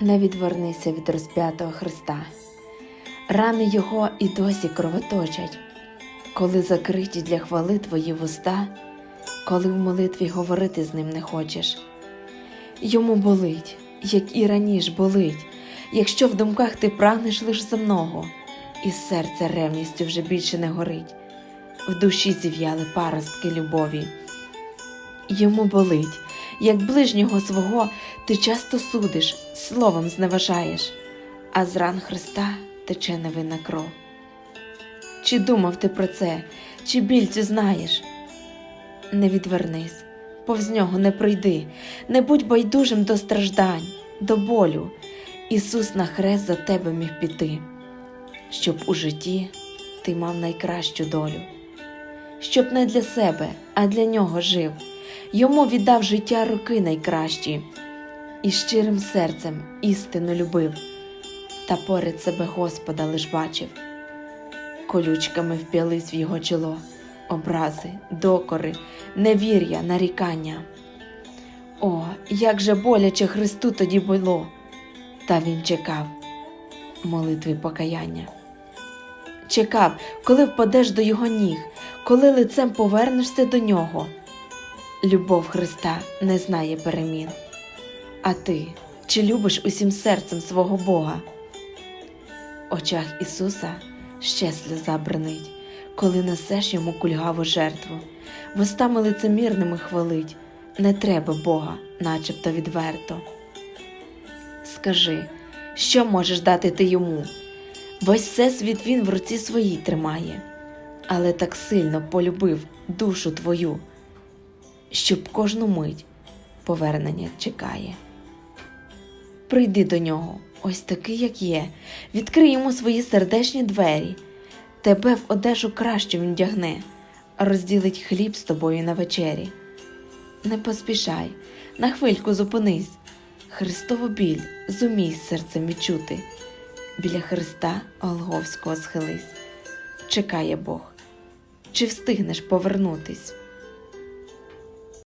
Не відвернися від розп'ятого Христа. Рани Його і досі кровоточать, коли закриті для хвали твої вуста, коли в молитві говорити з ним не хочеш. Йому болить, як і раніше болить, якщо в думках ти прагнеш лиш земного, і серце ревністю вже більше не горить, в душі зів'яли паростки любові. Йому болить, як ближнього свого ти часто судиш, словом зневажаєш, а з ран Христа тече невинна кров. Чи думав ти про це, чи біль цю знаєш? Не відвернись, повз нього не пройди, не будь байдужим до страждань, до болю. Ісус на хрест за тебе міг піти, щоб у житті ти мав найкращу долю, щоб не для себе, а для нього жив. Йому віддав життя роки найкращі, і щирим серцем істину любив, та поряд себе Господа лиш бачив. Колючками вп'ялись в його чоло, образи, докори, невір'я, нарікання. О, як же боляче Христу тоді було, та він чекав молитви покаяння. Чекав, коли впадеш до його ніг, коли лицем повернешся до нього. Любов Христа не знає перемін. А ти чи любиш усім серцем свого Бога? В очах Ісуса ще сльоза бренить, коли несеш йому кульгаву жертву, вустами лицемірними хвалить, не треба Бога, начебто відверто. Скажи, що можеш дати ти йому? Весь всесвіт він в руці своїй тримає, але так сильно полюбив душу твою щоб кожну мить повернення чекає. Прийди до нього, ось такий, як є, відкрий йому свої сердечні двері, тебе в одежу кращу він вдягне, розділить хліб з тобою на вечері. Не поспішай, на хвильку зупинись, Христову біль зумій серцем відчути. Біля Христа Голговського схились, чекає Бог, чи встигнеш повернутись?